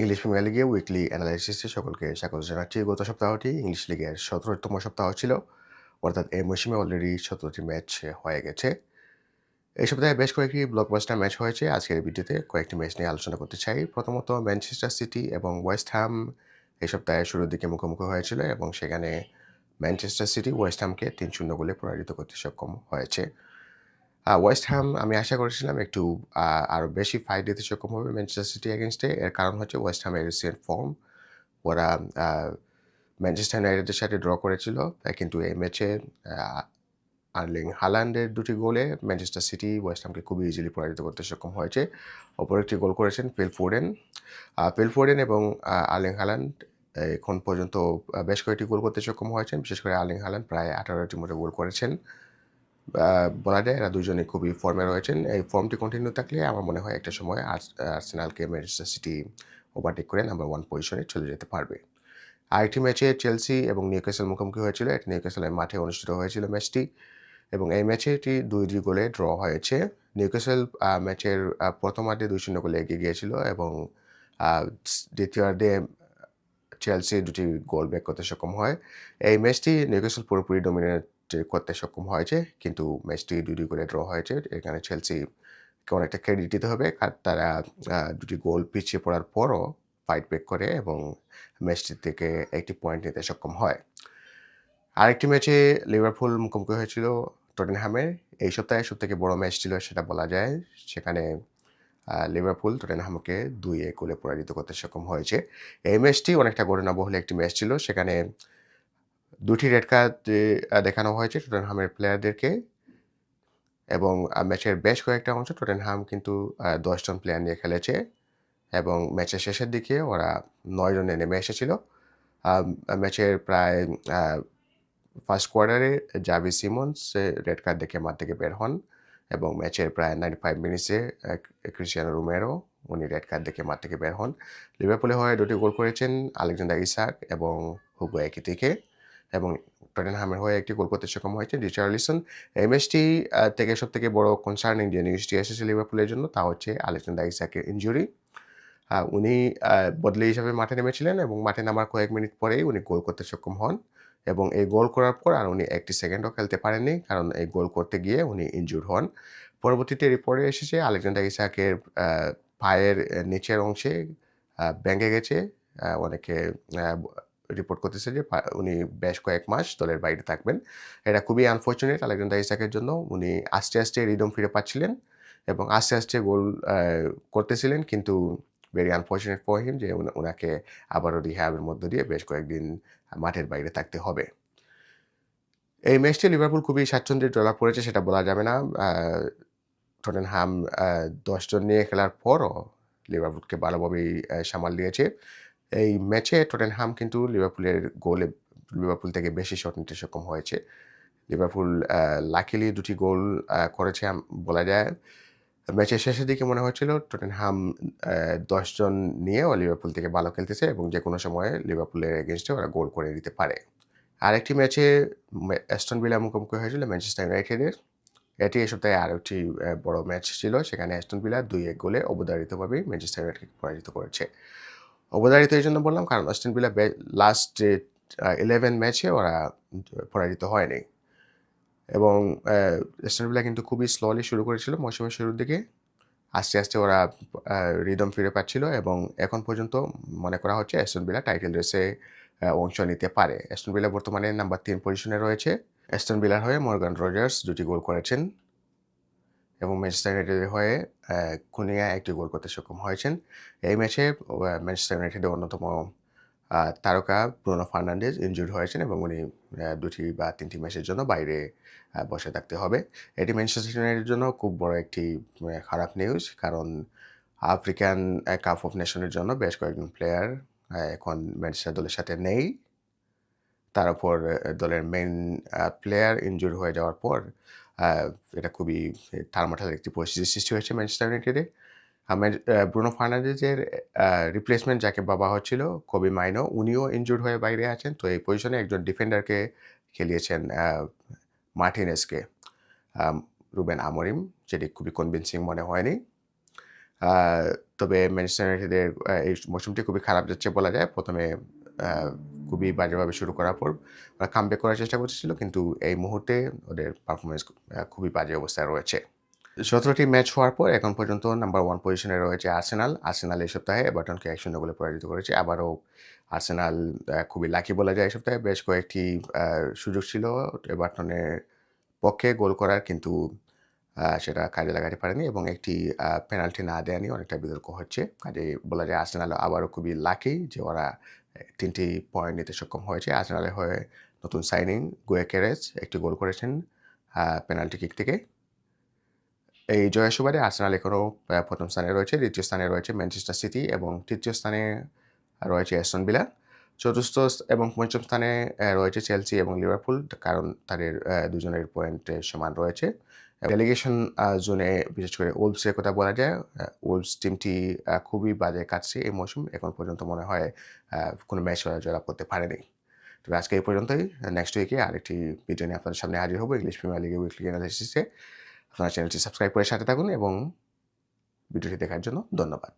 English premier লিগে weekly অ্যানালাইসিসে সকলকে স্বাগত জানাচ্ছি। গত সপ্তাহটি ইংলিশ লিগের সতেরোতম সপ্তাহ ছিল। অর্থাৎ এই মৌসুমে অলরেডি সতেরোটি ম্যাচ হয়ে গেছে। এই সপ্তাহে বেশ কয়েকটি ব্লকবাস্টার ম্যাচ হয়েছে। আজকের ভিডিওতে কয়েকটি ম্যাচ নিয়ে আলোচনা করতে চাই। প্রথমত ম্যানচেস্টার সিটি এবং ওয়েস্ট হ্যাম এই সপ্তাহে শুরুর দিকে মুখোমুখি হয়েছিল এবং সেখানে ম্যানচেস্টার সিটি ওয়েস্ট হ্যামকে তিন শূন্য গোলে পরাজিত করতে সক্ষম হয়েছে। ওয়েস্ট হ্যাম আমি আশা করেছিলাম একটু আরও বেশি ফাইট দিতে সক্ষম হবে ম্যানচেস্টার সিটি এগেনস্টে এর কারণ হচ্ছে ওয়েস্ট হ্যামের রিসেন্ট ফর্ম ওরা ম্যানচেস্টার ইউনাইটেডের সাথে ড্র করেছিল। কিন্তু এই ম্যাচে আর্লিং হালান্ডের দুটি গোলে ম্যানচেস্টার সিটি ওয়েস্ট হামকে খুবই ইজিলি পরাজিত করতে সক্ষম হয়েছে। অপর একটি গোল করেছেন পেল ফোর্ডেন পেল ফোর্ডেন এবং আর্লিং হালান্ড এখন পর্যন্ত বেশ কয়েকটি গোল করতে সক্ষম হয়েছেন। বিশেষ করে আর্লিং হালান্ড প্রায় আঠারোটি মতো গোল করেছেন। বলা যায় এরা দুজনে খুবই ফর্মে রয়েছেন। এই ফর্মটি কন্টিনিউ থাকলে আমার মনে হয় একটা সময় আর্সেনালকে ম্যানচেস্টার সিটি ওভারটেক করে নাম্বার ওয়ান পজিশনে চলে যেতে পারবে। আরেকটি ম্যাচে চেলসি এবং নিউক্যাসেল মুখোমুখি হয়েছিল। এটি নিউক্যাসেলের মাঠে অনুষ্ঠিত হয়েছিল ম্যাচটি এবং এই ম্যাচে এটি দুই দুই গোলে ড্র হয়েছে নিউক্যাসেল ম্যাচের প্রথমার্ধে দুই শূন্য গোলে এগিয়ে গিয়েছিল এবং দ্বিতীয়ার্ধে চেলসি দুটি গোল ব্যাক করতে সক্ষম হয়। এই ম্যাচটি নিউক্যাসেল পুরোপুরি ডোমিনেট করতে সক্ষম হয়েছে কিন্তু ম্যাচটি দুই করে ড্র হয়েছে। এখানে চেলসি অনেকটা ক্রেডিট দিতে হবে। তারা দুটি গোল পিছিয়ে পড়ার পরও ফাইট ব্যাক করে এবং ম্যাচটি থেকে একটি পয়েন্ট নিতে সক্ষম হয়। আরেকটি ম্যাচে লিভারপুল মুখোমুখি হয়েছিল টটেনহামের এই সপ্তাহে সব থেকে বড় ম্যাচ ছিল সেটা বলা যায়। সেখানে লিভারপুল টটেনহামকে দুই এক গোলে পরাজিত করতে সক্ষম হয়েছে। এই ম্যাচটি অনেকটা গণনাবহুল একটি ম্যাচ ছিল। সেখানে দুটি রেড কার্ড দেখানো হয়েছে টটেনহামের প্লেয়ারদেরকে এবং ম্যাচের বেশ কয়েকটা অংশ টটেনহাম কিন্তু দশজন প্লেয়ার নিয়ে খেলেছে এবং ম্যাচের শেষের দিকে ওরা নয় জনে নেমে এসেছিল। ম্যাচের প্রায় ফার্স্ট কোয়ার্টারে জাভি সিমন্স রেড কার্ড দেখে মাঠ থেকে বের হন এবং ম্যাচের প্রায় নাইনটি ফাইভ মিনিটসে ক্রিস্টিয়ানো রুমেরো উনি রেড কার্ড দেখে মাঠ থেকে বের হন। লিভারপুলে হয়ে দুটি গোল করেছেন আলেকজান্ডার ইসাক এবং হুগো থেকে এবং টটেনহামের হয়ে একটি গোল করতে সক্ষম হয়েছে রিচার্লিসন এই ম্যাচটি থেকে সব থেকে বড় কনসার্নিং যে নিউজটি এসেছে লিভারপুলের জন্য, তা হচ্ছে আলেকজান্ডার ইসাকের ইঞ্জুরি উনি বদলি হিসাবে মাঠে নেমেছিলেন এবং মাঠে নামার কয়েক মিনিট পরেই উনি গোল করতে সক্ষম হন এবং এই গোল করার পর আর উনি একটি সেকেন্ডও খেলতে পারেননি কারণ এই গোল করতে গিয়ে উনি ইনজুর হন। পরবর্তীতে রিপোর্টে এসেছে আলেকজান্ডার ইসাকের পায়ের নিচের অংশে ব্যাঙ্গে গেছে। অনেকে রিপোর্ট করতেছে যে উনি বেশ কয়েক মাস দলের বাইরে থাকবেন। এটা খুবই আনফর্চুনেট আলেকজান্ডার ইসাকের জন্য। উনি আস্তে আস্তে রিদম ফিরে পাচ্ছিলেন এবং আস্তে আস্তে গোল করতেছিলেন কিন্তু ভেরি আনফর্চুনেট ফর হিম যে ওনাকে আবারও রিহ্যাবের মধ্য দিয়ে বেশ কয়েকদিন মাঠের বাইরে থাকতে হবে। এই ম্যাচটি লিভারপুল খুবই স্বাচ্ছন্দ্যের ডলার পড়েছে সেটা বলা যাবে না। টটেনহাম দশজন নিয়ে খেলার পরও লিভারপুলকে ভালোভাবেই সামাল দিয়েছে। এই ম্যাচে টটেনহাম কিন্তু লিভারপুলের গোলে, লিভারপুল থেকে বেশি শট নিতে সক্ষম হয়েছে। লিভারপুল লাকিলি দুটি গোল করেছে বলা যায়। ম্যাচের শেষের দিকে মনে হচ্ছিল টটেনহাম দশজন নিয়ে ও লিভারপুল থেকে ভালো খেলতেছে এবং যে কোনো সময়ে লিভারপুলের এগেনস্টে ওরা গোল করে দিতে পারে। আরেকটি ম্যাচে অ্যাস্টন বিলা মুখোমুখি হয়েছিল ম্যানচেস্টার ইউনাইটেডের এটি এ সপ্তাহে আরও একটি বড় ম্যাচ ছিল। সেখানে অ্যাস্টন বিলা দুই এক গোলে অবধারিতভাবে ম্যানচেস্টার ইউনাইটেডকে পরাজিত করেছে। অবধারিত এই জন্য বললাম, কারণ অ্যাস্টন বিলা লাস্ট ইলেভেন ম্যাচে ওরা পরাজিত হয়নি। এবং রেস্টুরেন্টগুলো কিন্তু খুবই স্লোলি শুরু করেছিল মৌসুমের শুরুর দিকে। আস্তে আস্তে ওরা রিদম ফিরে পাচ্ছিল এবং এখন পর্যন্ত মনে করা হচ্ছে অ্যাস্টন বিলা টাইটেল রেসে অংশ নিতে পারে। অ্যাস্টন বিলা বর্তমানে নাম্বার তিন পজিশনে রয়েছে। অ্যাস্টন বিলার হয়ে মর্গান রজার্স দুটি গোল করেছেন। এবং ম্যানচেস্টার ইউনাইটেডের হয়ে কুনিয়া একটি গোল করতে সক্ষম হয়েছেন। এই ম্যাচে ম্যানচেস্টার ইউনাইটেডের অন্যতম তারকা ব্রুনো ফার্নান্ডেজ ইনজুর হয়েছেন এবং উনি দুটি বা তিনটি ম্যাচের জন্য বাইরে বসে থাকতে হবে। এটি ম্যানচেস্টার ইউনাইটেডের জন্য খুব বড় একটি খারাপ নিউজ কারণ আফ্রিকান কাপ অফ নেশনের জন্য বেশ কয়েকজন প্লেয়ার এখন ম্যানচেস্টার দলের সাথে নেই। তার উপর দলের মেন প্লেয়ার ইনজুর হয়ে যাওয়ার পর এটা খুবই টালমাটাল একটি পরিস্থিতির সৃষ্টি হয়েছে ম্যানচেস্টার ইউনাইটেডে আমার ব্রুনো ফার্নান্ডেজের রিপ্লেসমেন্ট যাকে বাবা হচ্ছিল কবি মাইনো উনিও ইনজুর্ড হয়ে বাইরে আছেন। তো এই পজিশনে একজন ডিফেন্ডারকে খেলিয়েছেন মার্টিনেসকে রুবেন আমরিম, যেটি খুবই কনভিনসিং মনে হয়নি। তবে ম্যানচেস্টার ইউনাইটেডের এই মৌসুমটি খুবই খারাপ যাচ্ছে বলা যায়। ১ম এ আ খুবই বাজেভাবে শুরু করার পর ওরা কামব্যাক করার চেষ্টা করতেছিল। কিন্তু এই মুহূর্তে ওদের পারফরমেন্স খুবই বাজে অবস্থায় রয়েছে। সতেরোটি ম্যাচ হওয়ার পর এখন পর্যন্ত নাম্বার ওয়ান পজিশনে রয়েছে আর্সেনাল। আর্সেনাল এই সপ্তাহে এভারটনকে ১-০ বলে পরাজিত করেছে। আবারও আর্সেনাল খুবই লাকি বলা যায় এই সপ্তাহে। বেশ কয়েকটি সুযোগ ছিল এভারটনের পক্ষে গোল করার, কিন্তু সেটা কাজে লাগাতে পারেনি এবং একটি পেনাল্টি না দেয়া নিয়ে অনেকটা বিতর্ক হচ্ছে। কাজে বলা যায় আর্সেনাল আবারও খুবই লাকি যে ওরা তিনটি পয়েন্ট নিতে সক্ষম হয়েছে। আর্সেনালের হয়ে নতুন সাইনিং গুয়েকেরেস একটি গোল করেছেন পেনাল্টি কিক থেকে। এই জয়ের সুবাদে আর্সেনাল এখনও প্রথম স্থানে রয়েছে। দ্বিতীয় স্থানে রয়েছে ম্যানচেস্টার সিটি এবং তৃতীয় স্থানে রয়েছে অ্যাস্টন বিলা চতুর্থ এবং পঞ্চম স্থানে রয়েছে চেলসি এবং লিভারপুল। কারণ তাদের দুজনের পয়েন্ট সমান রয়েছে। রেলিগেশন আ জোনে বিশেষ করে ওলভসের কথা বলা যায়। ওলভস টিমটি খুবই বাজে কাটছে এই মৌসুম। এখন পর্যন্ত মনে হয় কোনো ম্যাচ জয়লাভ করতে পারেনি। তবে আজকে এই পর্যন্তই। নেক্সট উইকে আরেকটি ভিডিও নিয়ে আপনাদের সামনে হাজির হব ইংলিশ প্রিমিয়ার লিগে উইকলি অ্যানালিসিসে আপনারা চ্যানেলটি সাবস্ক্রাইব করে সাথে থাকুন এবং ভিডিওটি দেখার জন্য ধন্যবাদ।